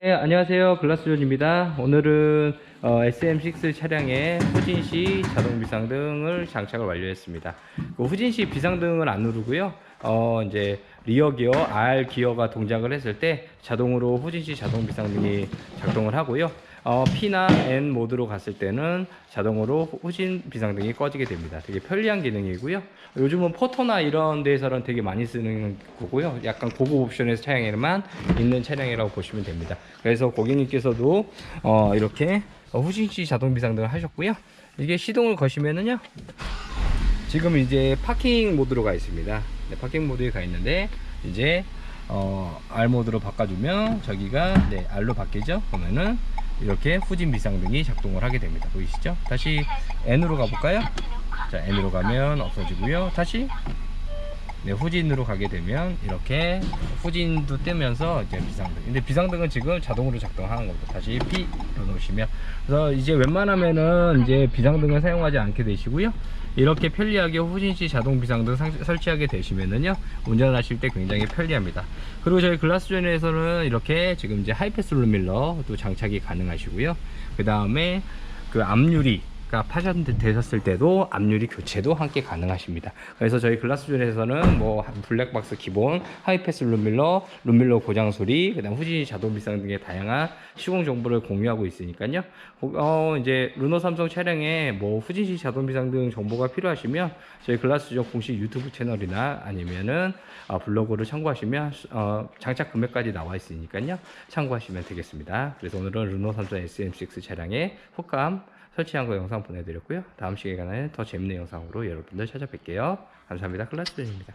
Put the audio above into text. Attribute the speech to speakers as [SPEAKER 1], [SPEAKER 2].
[SPEAKER 1] 네, 안녕하세요. 글라스존입니다. 오늘은 어, SM6 차량에 후진시 자동 비상등을 장착을 완료했습니다. 그 후진시 비상등을 안 누르고요. 어, 이제 리어 기어, R 기어가 동작을 했을 때 자동으로 후진시 자동 비상등이 작동을 하고요. 어, P나 N 모드로 갔을 때는 자동으로 후진 비상등이 꺼지게 됩니다. 되게 편리한 기능이고요. 요즘은 포토나 이런 데에서는 되게 많이 쓰는 거고요. 약간 고급 옵션의 차량에만 있는 차량이라고 보시면 됩니다. 그래서 고객님께서도 어, 이렇게 후진시 자동 비상등을 하셨고요. 이게 시동을 거시면은요. 지금 이제 파킹 모드로 가 있습니다. 네, 파킹 모드에 가 있는데 이제 어, R 모드로 바꿔주면 저기가 네, R로 바뀌죠. 그러면은 이렇게 후진 비상등이 작동을 하게 됩니다. 보이시죠? 다시 N으로 가볼까요? 자, N으로 가면 없어지고요. 다시 네, 후진으로 가게 되면 이렇게 후진도 뜨면서 이제 비상등. 근데 비상등은 지금 자동으로 작동하는 겁니다. 다시 P 눌러놓으시면 그래서 이제 웬만하면은 이제 비상등을 사용하지 않게 되시고요. 이렇게 편리하게 후진시 자동 비상등 상- 설치하게 되시면은요 운전하실 때 굉장히 편리합니다. 그리고 저희 글라스존에서는 이렇게 지금 이제 하이패스 룸밀러도 장착이 가능하시고요. 그 다음에 그 앞유리 가 파손되셨을 때도 앞유리 교체도 함께 가능하십니다. 그래서 저희 글라스존에서는 뭐 블랙박스 기본, 하이패스 룸밀러, 룸밀러 고장 소리, 그다음 후진 자동 비상 등의 다양한 시공 정보를 공유하고 있으니까요. 어 이제 르노 삼성 차량에 뭐 후진시 자동 비상 등 정보가 필요하시면 저희 글라스존 공식 유튜브 채널이나 아니면은 어, 블로그를 참고하시면 어, 장착 금액까지 나와 있으니까요. 참고하시면 되겠습니다. 그래서 오늘은 르노 삼성 SM6 차량의 후감 설치한 거 영상 보내드렸고요. 다음 시간에 더 재밌는 영상으로 여러분들 찾아뵐게요. 감사합니다. 클라스존입니다.